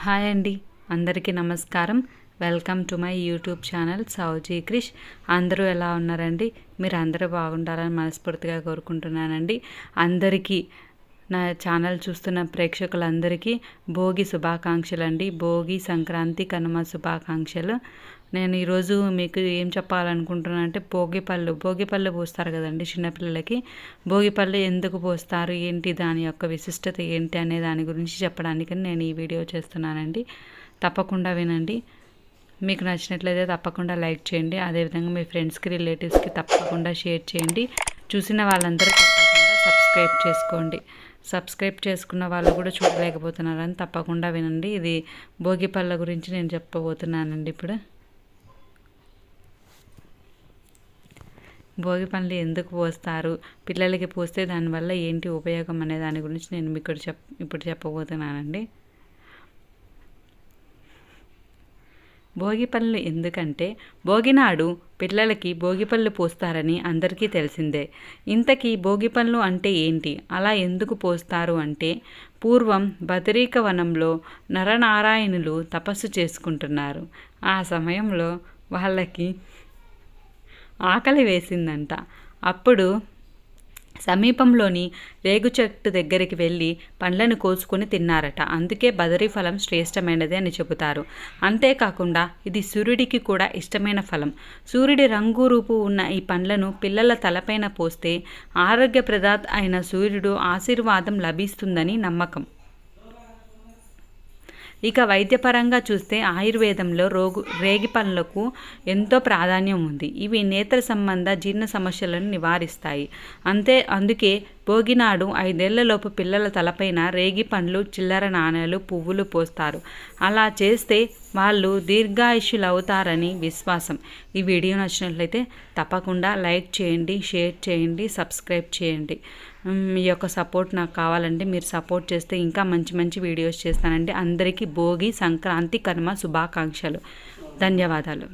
Hi అండి. అందరికీ నమస్కారం. Welcome to my YouTube channel Sowji Krish. అందరూ ఎలా ఉన్నారండి? మీరు అందరూ బాగుండాలని మనస్ఫూర్తిగా కోరుకుంటున్నానండి. అందరికీ నా ఛానల్ చూస్తున్న ప్రేక్షకులందరికీ భోగి శుభాకాంక్షలు అండి భోగి సంక్రాంతి కనుమ శుభాకాంక్షలు. నేను ఈరోజు మీకు ఏం చెప్పాలనుకుంటున్నాను అంటే భోగిపళ్ళు భోగిపళ్ళు పోస్తారు కదండి చిన్నపిల్లలకి. భోగిపళ్ళు ఎందుకు పోస్తారు? ఏంటి దాని యొక్క విశిష్టత ఏంటి అనే దాని గురించి చెప్పడానికి నేను ఈ వీడియో చేస్తున్నానండి. తప్పకుండా వినండి. మీకు నచ్చినట్లయితే తప్పకుండా లైక్ చేయండి. అదేవిధంగా మీ ఫ్రెండ్స్కి రిలేటివ్స్కి తప్పకుండా షేర్ చేయండి. చూసిన వాళ్ళందరూ సబ్స్క్రైబ్ చేసుకోండి. సబ్స్క్రైబ్ చేసుకున్న వాళ్ళు కూడా చూడలేకపోతున్నారని తప్పకుండా వినండి. ఇది భోగిపళ్ళ గురించి నేను చెప్పబోతున్నానండి ఇప్పుడు. భోగి పండ్లు ఎందుకు పోస్తారు? పిల్లలకి పోస్తే దానివల్ల ఏంటి ఉపయోగం అనే దాని గురించి నేను మీకు చెప్ ఇప్పుడు చెప్పబోతున్నానండి. భోగి పనులు ఎందుకంటే భోగినాడు పిల్లలకి భోగిపళ్ళు పోస్తారని అందరికీ తెలిసిందే. ఇంతకీ భోగిపళ్ళు అంటే ఏంటి? అలా ఎందుకు పోస్తారు అంటే పూర్వం బదరీక వనంలో నరనారాయణులు తపస్సు చేసుకుంటున్నారు. ఆ సమయంలో వాళ్ళకి ఆకలి వేసిందంట. అప్పుడు సమీపంలోని రేగు చెట్టు దగ్గరికి వెళ్ళి పండ్లను కోసుకొని తిన్నారట. అందుకే బదరి ఫలం శ్రేష్టమైనది అని చెబుతారు. అంతేకాకుండా ఇది సూర్యుడికి కూడా ఇష్టమైన ఫలం. సూర్యుడి రంగు రూపు ఉన్న ఈ పండ్లను పిల్లల తలపైన పోస్తే ఆరోగ్యప్రదాత్ అయిన సూర్యుడు ఆశీర్వాదం లభిస్తుందని నమ్మకం. ఇక వైద్యపరంగా చూస్తే ఆయుర్వేదంలో రోగు రేగి పండ్లకు ఎంతో ప్రాధాన్యం ఉంది. ఇవి నేత్ర సంబంధ జీర్ణ సమస్యలను నివారిస్తాయి. అంతే అందుకే భోగినాడు ఐదేళ్ళలోపు పిల్లల తలపైన రేగి పండ్లు చిల్లర నాణేలు పువ్వులు పోస్తారు. అలా చేస్తే వాళ్ళు దీర్ఘాయుషులు అవుతారని విశ్వాసం. ఈ వీడియో నచ్చినట్లయితే తప్పకుండా లైక్ చేయండి షేర్ చేయండి సబ్స్క్రైబ్ చేయండి. మీ యొక్క సపోర్ట్ నాకు కావాలంటే మీరు సపోర్ట్ చేస్తే ఇంకా మంచి మంచి వీడియోస్ చేస్తానండి. అందరికీ భోగి సంక్రాంతి కర్మ శుభాకాంక్షలు. ధన్యవాదాలు.